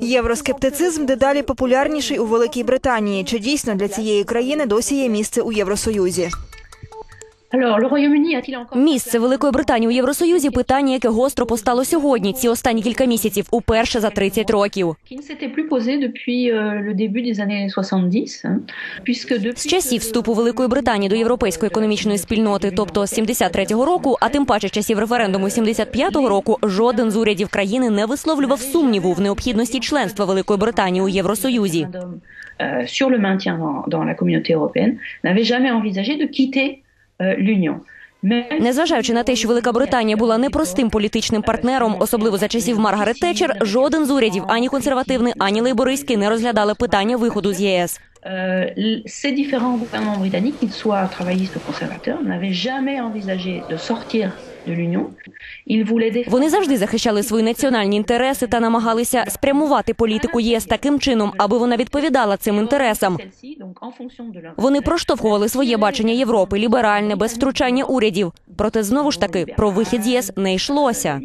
Євроскептицизм дедалі популярніший у Великій Британії. Чи дійсно для цієї країни досі є місце у Євросоюзі? Місце Великої Британії у Євросоюзі питання, яке гостро постало сьогодні, ці останні кілька місяців, уперше за 30 років. euh, le début des années 70, hein, puisque З часів вступу Великої Британії до європейської економічної спільноти, тобто з 73-го року, а тим паче часів референдуму 75-го року, жоден з урядів країни не висловлював сумніву в необхідності членства Великої Британії у Євросоюзі. euh, sur le maintien dans, la communauté européenne, n'avait jamais envisagé de quitter l'Union. Незважаючи на те, що Велика Британія була непростим політичним партнером, особливо за часів Маргарет Тетчер, жоден з урядів, ані консервативний, ані лейбористський, не розглядали питання виходу з ЄС. ces différents gouvernements britanniques, qu'ils soient travaillistes ou conservateurs, n'avaient jamais envisagé de sortir Вони завжди захищали свої національні інтереси та намагалися спрямувати політику ЄС таким чином, аби вона відповідала цим інтересам. Вони проштовхували своє бачення Європи, ліберальне, без втручання урядів. Проте знову ж таки про вихід з ЄС не йшлося.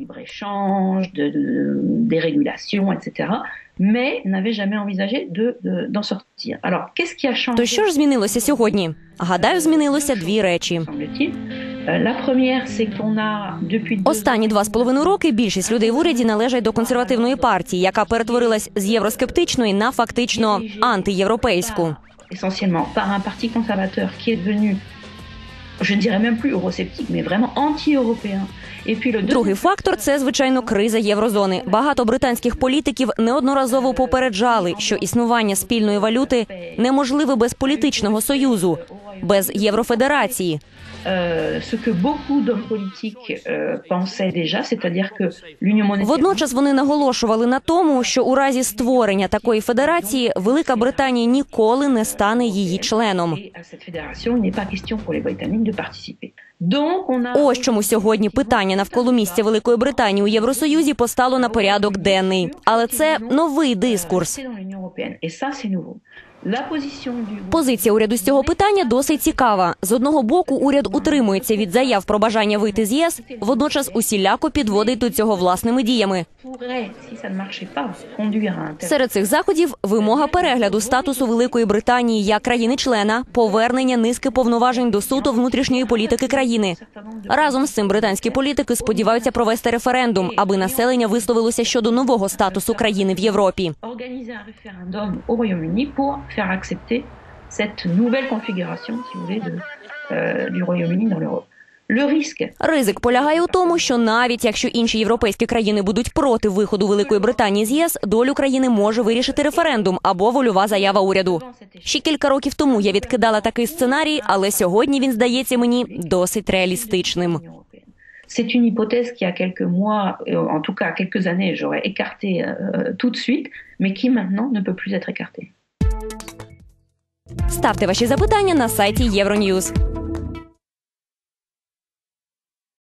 То що ж змінилося сьогодні? Гадаю, змінилося дві речі. Deux Останні два з половиною роки більшість людей в уряді належать до консервативної партії, яка перетворилась з євроскептичної на фактично антиєвропейську. essentiellement par un parti conservateur qui est devenu, mais vraiment anti-européen. Другий фактор це звичайно криза єврозони. Багато британських політиків неодноразово попереджали, що існування спільної валюти неможливе без політичного союзу, без єврофедерації. l'union monétaire Водночас вони наголошували на тому, що у разі створення такої федерації Велика Британія ніколи не стане її членом. de participer. Ось чому сьогодні питання навколо місця Великої Британії у Євросоюзі постало на порядок денний. Але це новий дискурс. Позиція уряду з цього питання досить цікава. З одного боку, уряд утримується від заяв про бажання вийти з ЄС, водночас усіляко підводить до цього власними діями. Серед цих заходів вимога перегляду статусу Великої Британії як країни-члена, повернення низки повноважень до суто внутрішньої політики країни. Разом з цим британські політики сподіваються провести референдум, аби населення висловилося щодо нового статусу країни в Європі. cette nouvelle configuration, si vous voulez, de, euh, Royaume-Uni dans l'Europe. Ризик полягає у тому, що навіть якщо інші європейські країни будуть проти виходу Великої Британії з ЄС, долю країни може вирішити референдум або вольова заява уряду. Ще кілька років тому я відкидала такий сценарій, але сьогодні він здається мені досить реалістичним. C'est une hypothèse qui, à quelques mois, en tout cas quelques années, j'aurais écarté euh, tout de suite, mais qui maintenant ne peut plus être écartée. Ставте ваші запитання на сайті Євроньюз.